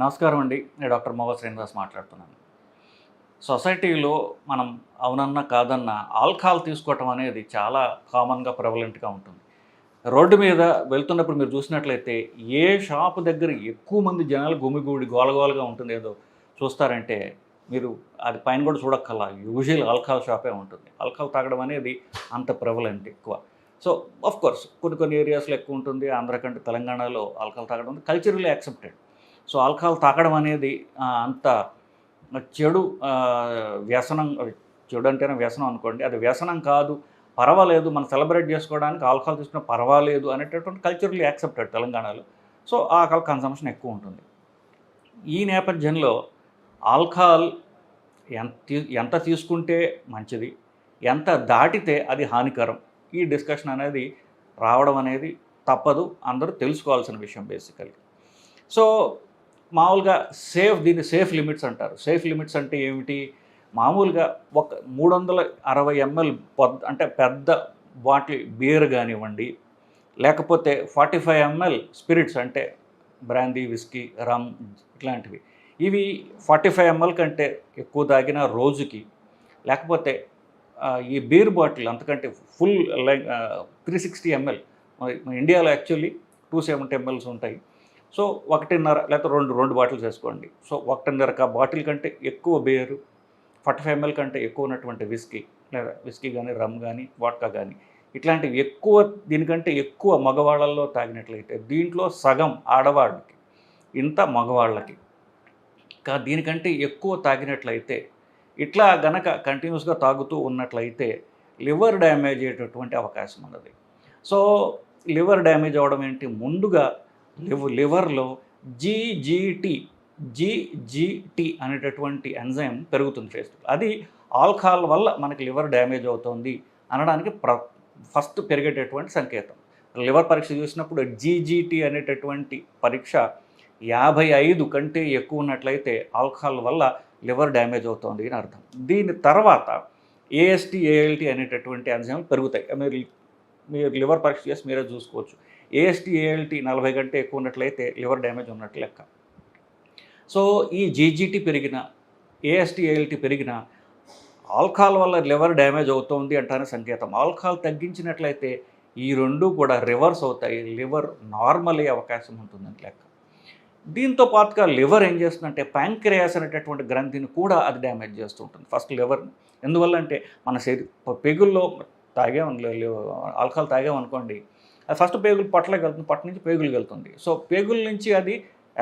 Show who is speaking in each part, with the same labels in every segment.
Speaker 1: నమస్కారం అండి. నేను డాక్టర్ మోవ శ్రీనివాస్ మాట్లాడుతున్నాను. సొసైటీలో మనం అవునన్నా కాదన్నా ఆల్కహాల్ తీసుకోవటం అనేది చాలా కామన్గా ప్రెవలెంట్గా ఉంటుంది. రోడ్డు మీద వెళ్తున్నప్పుడు మీరు చూసినట్లయితే ఏ షాపు దగ్గర ఎక్కువ మంది జనాలు గుమిగూడి గోలగోలగా ఉంటుంది ఏదో చూస్తారంటే మీరు అది పైన కూడా చూడక్కల్లా యూజువల్ ఆల్కహాల్ షాపే ఉంటుంది. ఆల్కహాల్ తాగడం అనేది అంత ప్రెవలెంట్ ఎక్కువ. సో ఆఫ్ కోర్స్ కొన్ని కొన్ని ఏరియాస్లో ఎక్కువ ఉంటుంది. ఆంధ్ర కంటే తెలంగాణలో ఆల్కహాల్ తాగడం కల్చరల్లీ యాక్సెప్టెడ్ సో ఆల్కహాల్ తాగడం అనేది అంత చెడు వ్యసనం చెడు అంటేనే వ్యసనం అనుకోండి. అది వ్యసనం కాదు పర్వాలేదు మనం సెలబ్రేట్ చేసుకోవడానికి ఆల్కహాల్ తీసుకున్న పర్వాలేదు అనేటటువంటి కల్చరల్లీ యాక్సెప్టెడ్ తెలంగాణలో. సో ఆల్కహాల్ కన్సంప్షన్ ఎక్కువ ఉంటుంది. ఈ నేపథ్యంలో ఆల్కహాల్ ఎంత ఎంత తీసుకుంటే మంచిది ఎంత దాటితే అది హానికరం. ఈ డిస్కషన్ అనేది రావడం అనేది తప్పదు. అందరూ తెలుసుకోవాల్సిన విషయం బేసికలీ సో మామూలుగా సేఫ్ దీన్ని సేఫ్ లిమిట్స్ అంటారు. సేఫ్ లిమిట్స్ అంటే ఏమిటి? మామూలుగా ఒక మూడు వందల అరవై ఎంఎల్ అంటే పెద్ద బాటిల్ బీర్ కానివ్వండి లేకపోతే ఫార్టీ ఫైవ్ ఎంఎల్ స్పిరిట్స్ అంటే బ్రాందీ విస్కీ రమ్ ఇట్లాంటివి. ఇవి ఫార్టీ ఫైవ్ ఎంఎల్ కంటే ఎక్కువ తాగిన రోజుకి లేకపోతే ఈ బీర్ బాటిల్ అంతకంటే full like three sixty ml ఇండియాలో యాక్చువల్లీ టూ సెవెంటీ ఎంఎల్స్ ఉంటాయి. సో ఒకటిన్నర లేకపోతే రెండు రెండు బాటిల్స్ వేసుకోండి. సో ఒకటిన్నర కా బాటిల్ కంటే ఎక్కువ బేరు ఫార్టీ ఫైవ్ ఎంఎల్ కంటే ఎక్కువ ఉన్నటువంటి విస్కీ లేదా విస్కీ కానీ రమ్ కానీ వాట్కా కానీ ఇట్లాంటివి ఎక్కువ దీనికంటే ఎక్కువ మగవాళ్ళల్లో తాగినట్లయితే దీంట్లో సగం ఆడవాళ్ళకి ఇంత మగవాళ్ళకి. కా దీనికంటే ఎక్కువ తాగినట్లయితే ఇట్లా గనక కంటిన్యూస్గా తాగుతూ ఉన్నట్లయితే లివర్ డ్యామేజ్ అయ్యేటటువంటి అవకాశం ఉన్నది సో లివర్ డ్యామేజ్ అవడం ఏంటి? ముందుగా లివ్ లివర్లో జీజీటీ జీజీటీ అనేటటువంటి ఎంజైమ్ పెరుగుతుంది ఫేస్ అది ఆల్కహాల్ వల్ల మనకి లివర్ డ్యామేజ్ అవుతుంది అనడానికి ప్ర ఫస్ట్ పెరిగేటటువంటి సంకేతం. లివర్ పరీక్ష చూసినప్పుడు జీజీటీ అనేటటువంటి పరీక్ష యాభై ఐదు కంటే ఎక్కువ ఉన్నట్లయితే ఆల్కహాల్ వల్ల లివర్ డ్యామేజ్ అవుతుంది అని అర్థం. దీని తర్వాత ఏఎస్టీ ఏఎల్టీ అనేటటువంటి ఎంజైమ్లు పెరుగుతాయి. మీరు మీరు లివర్ పరీక్ష చేసి మీరే చూసుకోవచ్చు. ఏఎస్టీ ఏఎల్టీ నలభై కంటే ఎక్కువ ఉన్నట్లయితే లివర్ డ్యామేజ్ ఉన్నట్లు లెక్క. సో ఈ జీజీటీ పెరిగిన ఏఎస్టీ ఏఎల్టీ పెరిగిన ఆల్కహాల్ వల్ల లివర్ డ్యామేజ్ అవుతుంది అంటానే సంకేతం. ఆల్కహాల్ తగ్గించినట్లయితే ఈ రెండు కూడా రివర్స్ అవుతాయి. లివర్ నార్మల్ అయ్యే అవకాశం ఉంటుందని లెక్క. దీంతో పాటుగా లివర్ ఏం చేస్తుందంటే ప్యాంక్రియాస్ అనేటటువంటి గ్రంథిని కూడా అది డ్యామేజ్ చేస్తూ ఉంటుంది. ఫస్ట్ లివర్ ఎందువల్ల అంటే మన శరీర పెగుల్లో తాగాం ఆల్కహాల్ తాగామనుకోండి అది ఫస్ట్ పేగులు పొట్టలోకి వెళ్తుంది పొట్ట నుంచి పేగులకు వెళ్తుంది. సో పేగుల నుంచి అది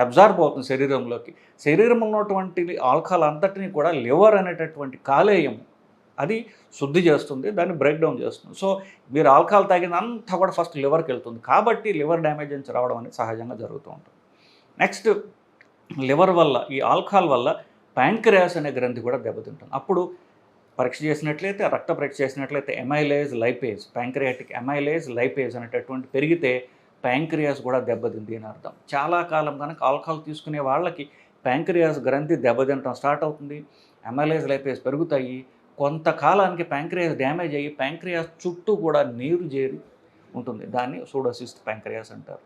Speaker 1: అబ్జార్బ్ అవుతుంది శరీరంలోకి. శరీరంలో ఉన్నటువంటి ఆల్కహాల్ అంతటిని కూడా లివర్ అనేటటువంటి కాలేయం అది శుద్ధి చేస్తుంది దాన్ని బ్రేక్ డౌన్ చేస్తుంది. సో మీరు ఆల్కహాల్ తాగినంతా కూడా ఫస్ట్ లివర్కి వెళ్తుంది. కాబట్టి లివర్ డ్యామేజ్ నుంచి రావడం అనేది సహజంగా జరుగుతూ ఉంటుంది. నెక్స్ట్ లివర్ వల్ల ఈ ఆల్కహాల్ వల్ల ప్యాంక్రియాస్ అనే గ్రంథి కూడా దెబ్బతింటుంది. అప్పుడు పరీక్ష చేసినట్లయితే రక్త పరీక్ష చేసినట్లయితే amylase lipase pancreatic amylase lipase అనేటటువంటి పెరిగితే ప్యాంక్రియాస్ కూడా దెబ్బతింది అని అర్థం. చాలా కాలం కనుక ఆల్కహాల్ తీసుకునే వాళ్ళకి ప్యాంక్రియాస్ గ్రంథి దెబ్బతినటం స్టార్ట్ అవుతుంది. ఎమైలేజ్ లైపేజ్ పెరుగుతాయి. కొంతకాలానికి ప్యాంక్రియాస్ డ్యామేజ్ అయ్యి ప్యాంక్రియాస్ చుట్టూ కూడా నీరు చేరి ఉంటుంది. దాన్ని సూడోసిస్ట్ ప్యాంక్రియాస్ అంటారు.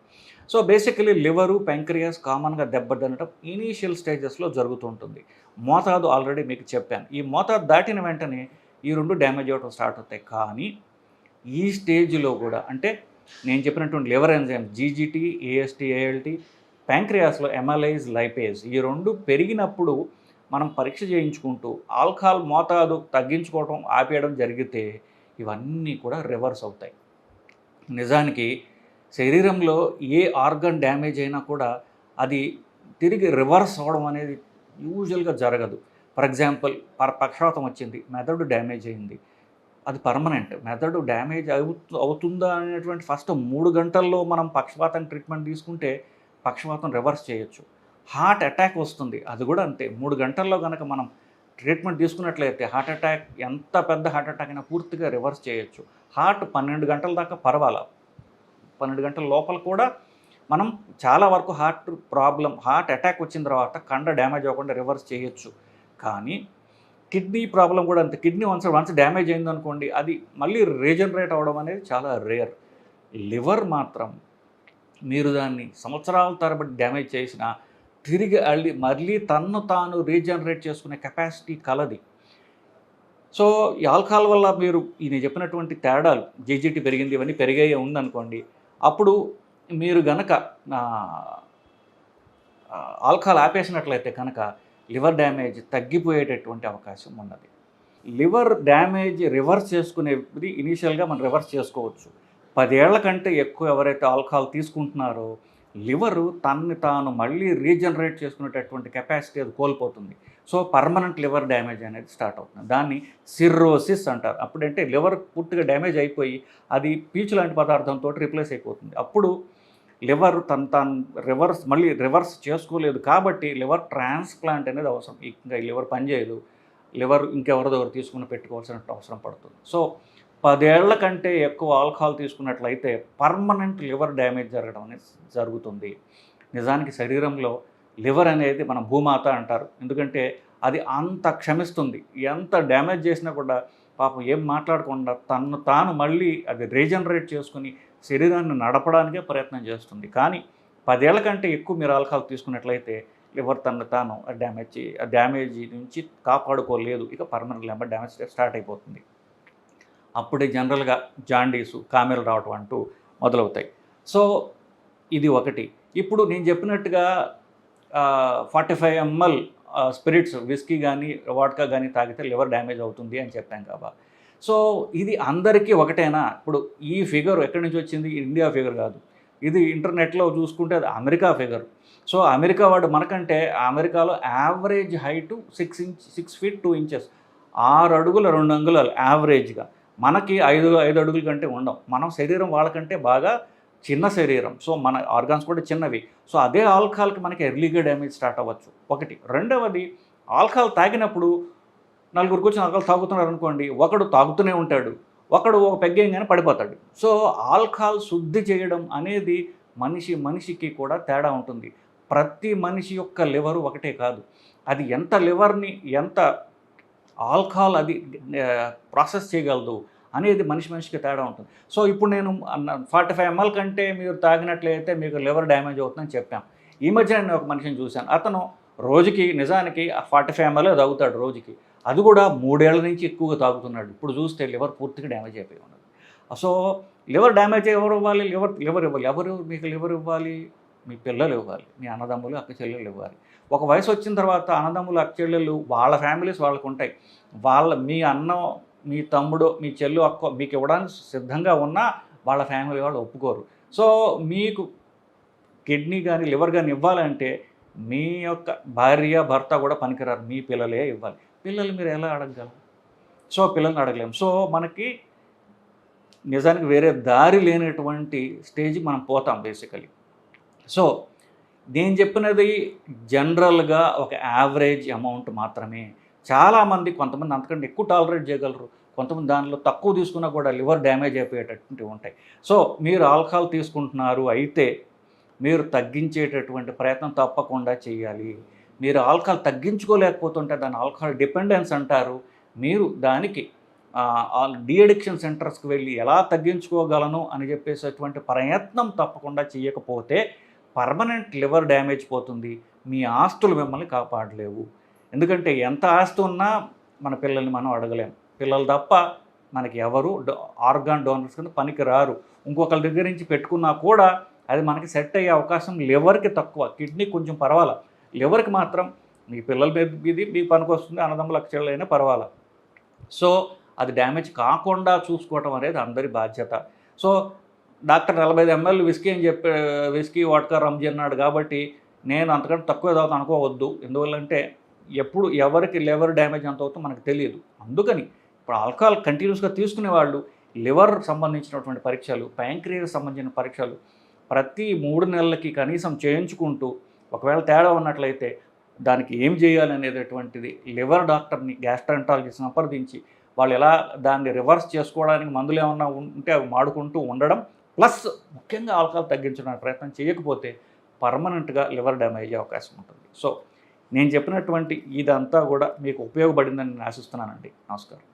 Speaker 1: సో బేసికలీ లివరు ప్యాంక్రియాస్ కామన్గా దెబ్బతినటం ఇనీషియల్ స్టేజెస్లో జరుగుతూ ఉంటుంది. మోతాదు ఆల్రెడీ మీకు చెప్పాను. ఈ మోతాదు దాటిన వెంటనే ఈ రెండు డ్యామేజ్ అవ్వడం స్టార్ట్ అవుతాయి. కానీ ఈ స్టేజ్లో కూడా అంటే నేను చెప్పినటువంటి liver enzyme GGT AST ALT ప్యాంక్రియాస్లో amylase lipase ఈ రెండు పెరిగినప్పుడు మనం పరీక్ష చేయించుకుంటూ ఆల్కహాల్ మోతాదు తగ్గించుకోవడం ఆపేయడం జరిగితే ఇవన్నీ కూడా రివర్స్ అవుతాయి. నిజానికి శరీరంలో ఏ ఆర్గన్ డ్యామేజ్ అయినా కూడా అది తిరిగి రివర్స్ అవ్వడం అనేది యూజువల్గా జరగదు. ఫర్ ఎగ్జాంపుల్ పర్ పక్షవాతం వచ్చింది మెదడు డ్యామేజ్ అయింది. అది పర్మనెంట్. మెదడు డ్యామేజ్ అవుతు అవుతుందా అనేటువంటి ఫస్ట్ మూడు గంటల్లో మనం పక్షవాతం ట్రీట్మెంట్ తీసుకుంటే పక్షవాతం రివర్స్ చేయొచ్చు. హార్ట్ అటాక్ వస్తుంది అది కూడా అంతే. మూడు గంటల్లో కనుక మనం ట్రీట్మెంట్ తీసుకున్నట్లయితే హార్ట్ అటాక్ ఎంత పెద్ద హార్ట్ అటాక్ అయినా పూర్తిగా రివర్స్ చేయొచ్చు. హార్ట్ పన్నెండు గంటల దాకా పర్వాలా. పన్నెండు గంటల లోపల కూడా మనం చాలా వరకు హార్ట్ ప్రాబ్లం హార్ట్ అటాక్ వచ్చిన తర్వాత కండ డ్యామేజ్ అవ్వకుండా రివర్స్ చేయొచ్చు. కానీ కిడ్నీ ప్రాబ్లం కూడా అంతే. కిడ్నీ వన్స్ వన్స్ డ్యామేజ్ అయిందనుకోండి అది మళ్ళీ రీజనరేట్ అవ్వడం అనేది చాలా రేర్. లివర్ మాత్రం మీరు దాన్ని సంవత్సరాల తరబడి డ్యామేజ్ చేసినా తిరిగి అల్లి మళ్ళీ తన్ను తాను రీజనరేట్ చేసుకునే కెపాసిటీ కలది. సో ఈ ఆల్కహాల్ వల్ల మీరు ఈయన చెప్పినటువంటి తేడాలు జేజీటీ పెరిగింది ఇవన్నీ పెరిగాయి ఉందనుకోండి అప్పుడు మీరు గనక ఆల్కహాల్ ఆపేసినట్లయితే కనుక లివర్ డ్యామేజ్ తగ్గిపోయేటటువంటి అవకాశం ఉన్నది. లివర్ డ్యామేజ్ రివర్స్ చేసుకునేది ఇనీషియల్గా మనం రివర్స్ చేసుకోవచ్చు. పదేళ్ళ కంటే ఎక్కువ ఎవరైతే ఆల్కహాల్ తీసుకుంటున్నారో లివరు తనని తాను మళ్ళీ రీజనరేట్ చేసుకునేటటువంటి కెపాసిటీ అది కోల్పోతుంది. సో పర్మనెంట్ లివర్ డ్యామేజ్ అనేది స్టార్ట్ అవుతుంది. దాన్ని సిర్రోసిస్ అంటారు. అప్పుడంటే లివర్ పూర్తిగా డ్యామేజ్ అయిపోయి అది పీచు లాంటి పదార్థంతో రిప్లేస్ అయిపోతుంది. అప్పుడు లివర్ తను తాను రివర్స్ మళ్ళీ రివర్స్ చేసుకోలేదు కాబట్టి లివర్ ట్రాన్స్ప్లాంట్ అనేది అవసరం. ఇంకా లివర్ పనిచేయదు. లివర్ ఇంకెవరి దగ్గర తీసుకుని పెట్టుకోవాల్సిన అవసరం పడుతుంది. సో పదేళ్ళ కంటే ఎక్కువ ఆల్కహాల్ తీసుకున్నట్లయితే పర్మనెంట్ లివర్ డ్యామేజ్ జరగడం అనేది జరుగుతుంది. నిజానికి శరీరంలో లివర్ అనేది మన భూమాత అంటారు. ఎందుకంటే అది అంత క్షమిస్తుంది. ఎంత డ్యామేజ్ చేసినా కూడా పాపం ఏం మాట్లాడకుండా తను తాను మళ్ళీ అది రీజనరేట్ చేసుకుని శరీరాన్ని నడపడానికే ప్రయత్నం చేస్తుంది. కానీ పదేళ్ళ కంటే ఎక్కువ మీరు ఆల్కహాల్ తీసుకున్నట్లయితే లివర్ తను తాను ఆ డ్యామేజ్ ఆ డ్యామేజ్ నుంచి కాపాడుకోలేదు. ఇక పర్మనెంట్ లివర్ డ్యామేజ్ స్టార్ట్ అయిపోతుంది. అప్పుడే జనరల్గా జాండీసు కామెలు రావటం అంటూ మొదలవుతాయి. సో ఇది ఒకటి. ఇప్పుడు నేను చెప్పినట్టుగా forty five ml spirits whisky కానీ వాడ్కా కానీ తాగితే లివర్ డ్యామేజ్ అవుతుంది అని చెప్పాం కాబా. సో ఇది అందరికీ ఒకటేనా? ఇప్పుడు ఈ ఫిగర్ ఎక్కడి నుంచి వచ్చింది? ఇండియా ఫిగర్ కాదు. ఇది ఇంటర్నెట్లో చూసుకుంటే అది అమెరికా ఫిగర్. సో అమెరికా వాడు మనకంటే అమెరికాలో average height six inch six feet two inches. ఆరు అడుగుల రెండు అంగుళాలు యావరేజ్గా. మనకి ఐదు ఐదు అడుగుల కంటే ఉండం. మనం శరీరం వాళ్ళకంటే బాగా చిన్న శరీరం. సో మన ఆర్గాన్స్ కూడా చిన్నవి. సో అదే ఆల్కహాల్కి మనకి ఎర్లీగా డ్యామేజ్ స్టార్ట్ అవ్వచ్చు. ఒకటి. రెండవది ఆల్కహాల్ తాగినప్పుడు నలుగురు కూర్చొని ఆల్కహాల్ తాగుతున్నారు అనుకోండి ఒకడు తాగుతూనే ఉంటాడు. ఒకడు ఒక పెగ్గేయంగానే పడిపోతాడు. సో ఆల్కహాల్ శుద్ధి చేయడం అనేది మనిషి మనిషికి కూడా తేడా ఉంటుంది. ప్రతి మనిషి యొక్క లివరు ఒకటే కాదు. అది ఎంత లివర్ని ఎంత ఆల్కహాల్ అది ప్రాసెస్ చేయగలదు అనేది మనిషి మనిషికి తేడా ఉంటుంది. సో ఇప్పుడు నేను ఫార్టీ ఫైవ్ ఎంఎల్ కంటే మీరు తాగినట్లయితే మీకు లివర్ డ్యామేజ్ అవుతుందని చెప్పాం. ఈ మధ్య నేను ఒక మనిషిని చూశాను. అతను రోజుకి నిజానికి ఫార్టీ ఫైవ్ ఎంఎల్ తాగుతాడు రోజుకి. అది కూడా మూడేళ్ళ నుంచి ఎక్కువగా తాగుతున్నాడు. ఇప్పుడు చూస్తే లివర్ పూర్తిగా డ్యామేజ్ అయిపోయి ఉన్నది. సో లివర్ డ్యామేజ్ ఎవరు ఇవ్వాలి లివర్ లివర్ ఇవ్వాలి. ఎవరు మీకు లివర్ ఇవ్వాలి? మీ పిల్లలు ఇవ్వాలి మీ అన్నదమ్ములు అక్క చెల్లెలు ఇవ్వాలి. ఒక వయసు వచ్చిన తర్వాత అన్నదమ్ములు అక్క చెల్లెలు వాళ్ళ ఫ్యామిలీస్ వాళ్ళకు ఉంటాయి. వాళ్ళ మీ అన్న మీ తమ్ముడు మీ చెల్లు అక్క మీకు ఇవ్వడానికి సిద్ధంగా ఉన్నా వాళ్ళ ఫ్యామిలీ వాళ్ళు ఒప్పుకోరు. సో మీకు కిడ్నీ కానీ లివర్ కానీ ఇవ్వాలంటే మీ యొక్క భార్య భర్త కూడా పనికిరారు. మీ పిల్లలే ఇవ్వాలి. పిల్లలు మీరు ఎలా అడగగలరు? సో పిల్లల్ని అడగలేము. సో మనకి నిజానికి వేరే దారి లేనటువంటి స్టేజ్కి మనం పోతాం బేసికలీ. సో నేను చెప్పినది జనరల్గా ఒక యావరేజ్ అమౌంట్ మాత్రమే. చాలామంది కొంతమంది అంతకంటే ఎక్కువ టాలరేట్ చేయగలరు. కొంతమంది దానిలో తక్కువ తీసుకున్నా కూడా లివర్ డ్యామేజ్ అయిపోయేటటువంటివి ఉంటాయి. సో మీరు ఆల్కహాల్ తీసుకుంటున్నారు అయితే మీరు తగ్గించేటటువంటి ప్రయత్నం తప్పకుండా చేయాలి. మీరు ఆల్కహాల్ తగ్గించుకోలేకపోతుంటే దాని ఆల్కహాల్ డిపెండెన్స్ అంటారు. మీరు దానికి డిఅడిక్షన్ సెంటర్స్కి వెళ్ళి ఎలా తగ్గించుకోగలను అని చెప్పేసేటువంటి ప్రయత్నం తప్పకుండా చేయకపోతే పర్మనెంట్ లివర్ డ్యామేజ్ పోతుంది. మీ ఆస్తులు మిమ్మల్ని కాపాడలేవు. ఎందుకంటే ఎంత ఆస్తి ఉన్నా మన పిల్లల్ని మనం అడగలేం. పిల్లలు తప్ప మనకి ఎవరు ఆర్గాన్ డోనర్స్ కింద పనికి రారు ఇంకొకరి దగ్గర నుంచి పెట్టుకున్నా కూడా అది మనకి సెట్ అయ్యే అవకాశం లివర్కి తక్కువ. కిడ్నీ కొంచెం పర్వాలా? లివర్కి మాత్రం మీ పిల్లల మీద ఇది మీకు పనికి వస్తుంది అన్నదమ్ముల చెల్లైనా పర్వాలా? సో అది డ్యామేజ్ కాకుండా చూసుకోవటం అనేది అందరి బాధ్యత. సో డాక్టర్ నలభై ఐదు ఎంఎల్ విస్కీ అని చెప్పి విస్కీ వాట్కా రమ్జీ అన్నాడు కాబట్టి నేను అంతకంటే తక్కువ ఏదో అనుకోవద్దు. ఎందువల్లంటే ఎప్పుడు ఎవరికి లివర్ డ్యామేజ్ ఎంత అవుతుందో మనకు తెలియదు. అందుకని ఇప్పుడు ఆల్కహాల్ కంటిన్యూస్గా తీసుకునే వాళ్ళు లివర్ సంబంధించినటువంటి పరీక్షలు ప్యాంక్రియస్ సంబంధించిన పరీక్షలు ప్రతి మూడు నెలలకి కనీసం చేయించుకుంటూ ఒకవేళ తేడా ఉన్నట్లయితే దానికి ఏం చేయాలి అనేటటువంటిది లివర్ డాక్టర్ని గ్యాస్ట్రంటాలజీ సంప్రదించి వాళ్ళు ఎలా దాన్ని రివర్స్ చేసుకోవడానికి మందులు ఏమన్నా ఉంటే అవి మాడుకుంటూ ఉండడం ప్లస్ ముఖ్యంగా ఆల్కహాల్ తగ్గించడానికి ప్రయత్నం చేయకపోతే పర్మనెంట్గా లివర్ డ్యామేజ్ అయ్యే అవకాశం ఉంటుంది. సో నేను చెప్పినటువంటి ఇదంతా కూడా మీకు ఉపయోగపడిందని నేను ఆశిస్తున్నానండి. నమస్కారం.